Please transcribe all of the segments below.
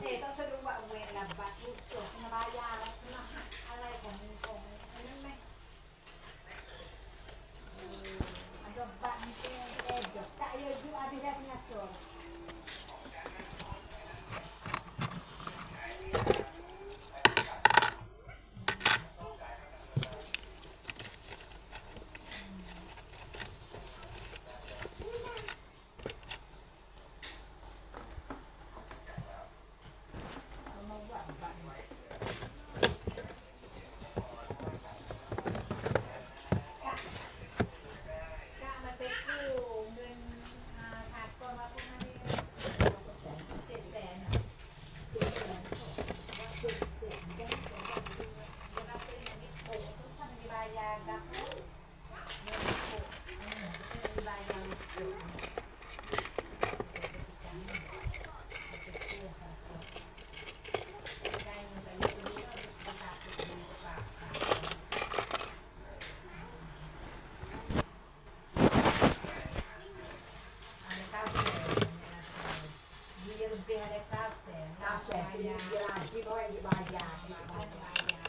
เทต้องสรุปว่าเวรลำบากที่สุดนวายาและมหาอะไรของ ปีอะไรเก้าแสนเก้าแสนปียาที่พ่ออธิบายยามาอธิบายยา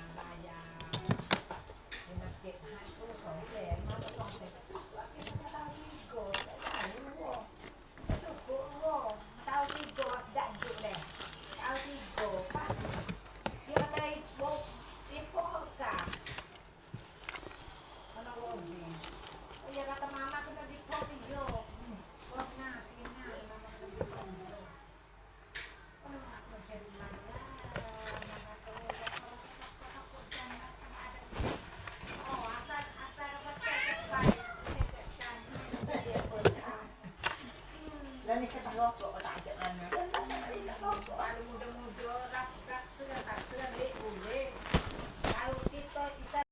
你那天大哥说个大姐，了，